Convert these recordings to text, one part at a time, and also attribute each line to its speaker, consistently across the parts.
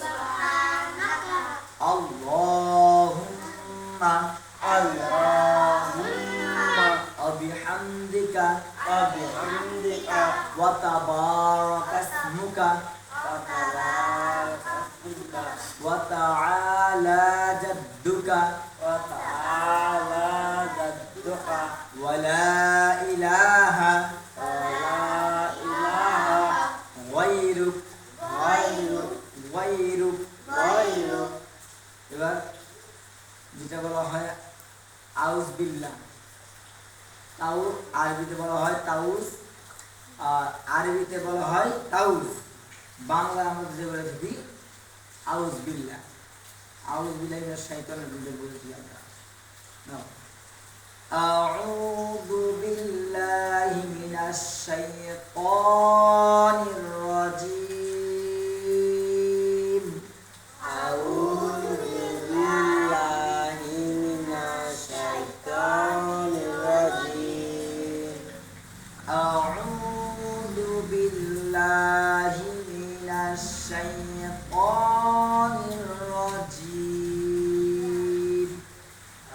Speaker 1: سبحانك اللهم
Speaker 2: اللهم وبحمدك
Speaker 1: وبحمدك وتبارك اسمك
Speaker 2: وتعالى جدك
Speaker 1: وتعالى جدك
Speaker 2: ولا إله
Speaker 1: যেটা বলা হয় আউজ বিল্লাহ তাউ আরবিতে বলা হয় তাউস আর আরবিতে বলা হয় তাউস বাংলা আমরা যে বলে থাকি আউজ বিল্লাহ আউজ বিল্লাহ এর শয়তানের বিরুদ্ধে বলেছি আমরা নাও أعوذ بالله من الشيطان الرجيم
Speaker 2: بالله من الشيطان الرجيم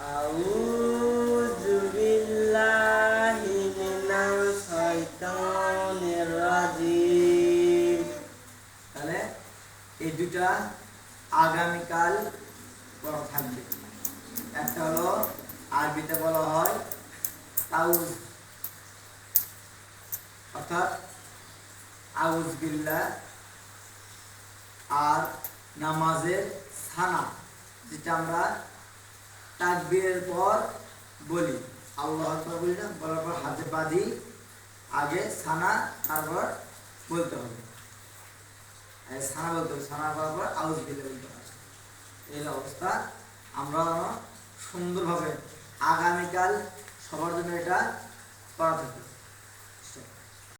Speaker 1: أعوذ بالله من الشيطان الرجيم তাহলে এই দুটা আগামীকাল পড়া থাকবে একটা হলো আরবিতে বলা হয় তাউজ অর্থাৎ আউজ বিল্লাহ আর নামাজের সানা, যেটা আমরা তাকবীরের পর বলি। আল্লাহ বলি না, বলার পর হাতে বাঁধি, আগে সানা, তারপর বলতে হবে। সানা বলতে হবে, সানা বলার পর আউজ বিল্লাহ বলতে হবে। এই অবস্থা আমরা সুন্দরভাবে আগামীকাল সবার জন্য এটা করা থাকবে